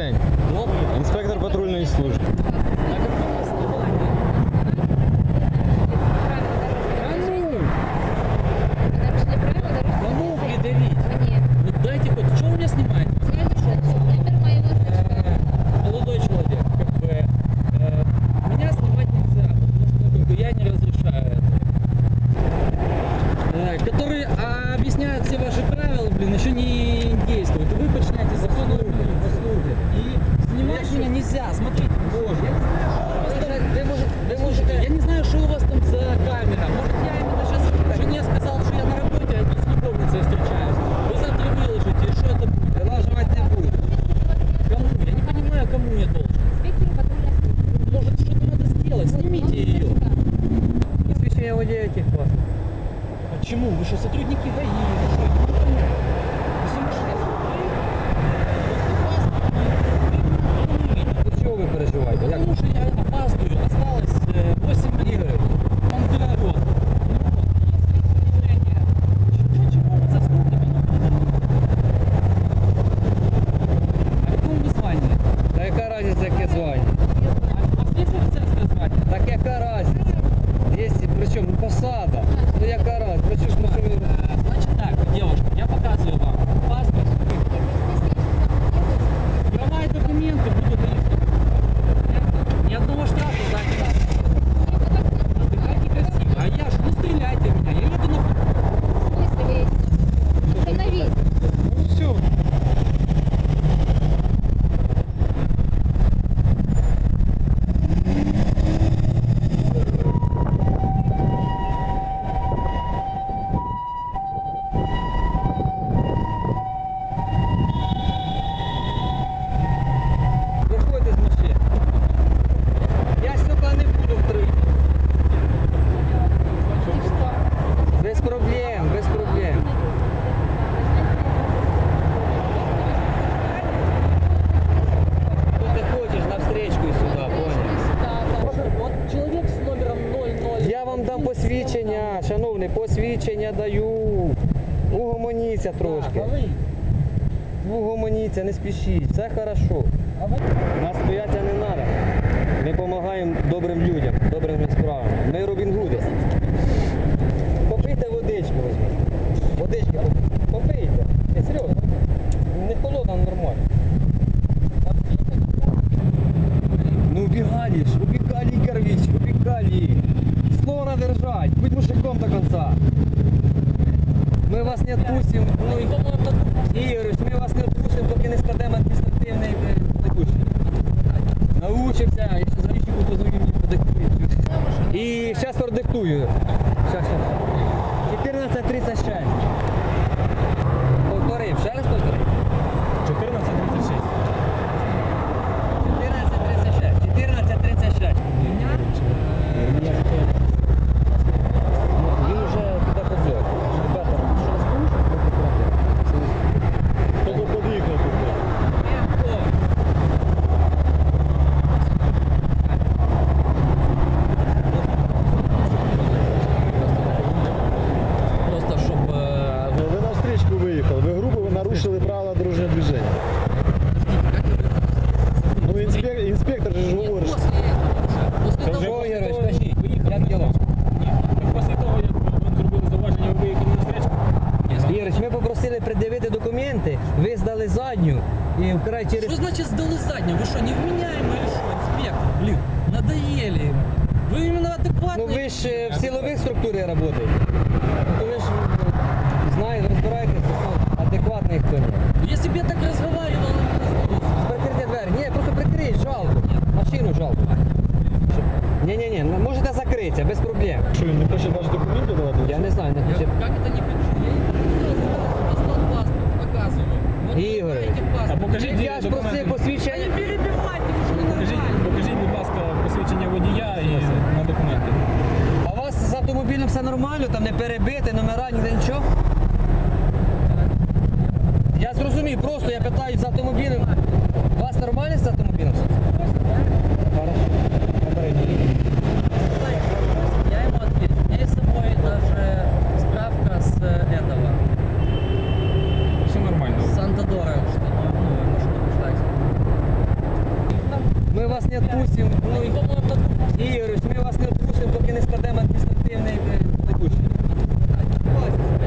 день. Добрий. Інспектор патрульної служби. Почему? Вы что, сотрудники ГАИ? или что? Я не понимаю. Вы сумасшедшие. До чого ви переживаєте? Як? Потому что я опаздываю. Осталось 00. Я вам дам посвідчення, шановний, посвідчення даю. Угомоніться трошки. Угомоніться, не спішіть, все хорошо. Нас мужиком Ми вас не отпустим. Ну, Ігорович, ми вас не відпустимо, поки не складемо адміністративний е, Научимося, я ще за річку позвоню, мені продиктують. І зараз продиктую. Щас, щас. 14.36. Повторив, ще раз повторив. 14.36. 14.36. 14.36. Він вже туди позор. Ребята, що вас порушили? Хто под'їхав туди? Просто щоб е, Ну, Ви на встречку виїхали, ви грубо ви нарушили правила дорожнього движення. Ну, інспектор, інспектор же ж говорить. що- После Що, того, Ігорович, після того, скажіть, виїхали як на діла? Так Після того, як вам зробили зауваження, ви виїхали на встречку? Ігорич, ми попросили пред'явити документи, ви здали задню і вкрай через... Что значит сдали заднюю? Вы что, невменяемый или что, инспектор? Блин, надоели. Вы именно адекватный. Ну ви ж е, в силових структурах працюєте. То ви ж е, знаєте, розбираєтеся, що адекватний хто ні. Если бы я так разговаривал, Прикрийте двері. Ні, просто прикрийте, жалко. Машину жалко. Ні-ні-ні, ну, можете закритися, без проблем. Що він не хоче ваші документи давати? Я не знаю, не я, хочу. как это не хочу? Я не достал паспорт, показываю. Вот вы Игорь. знаете паспорт. А покажіть Я ж просив Да не посвідчення. перебивайте, вы что Покажіть, нормально. покажіть, будь ласка, посвідчення водія і на документи. А у вас з автомобілем все нормально, там не перебити, номера, ніде нічого? Я зрозумів, просто я питаю з автомобілем. У вас нормально з автомобілем? все? відпустимо. Ну, Ігорович, ми вас не відпустимо, поки не складемо адміністративний е, докучення.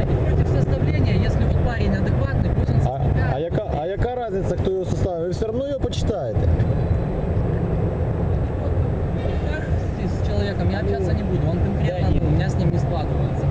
Я не против составления, если вот парень адекватный, пусть он А, составляет. а, яка, а яка різниця, хто його составив? Ви все одно його почитаєте. с человеком я общаться не буду, он конкретно, ну, у меня с ним не складывается.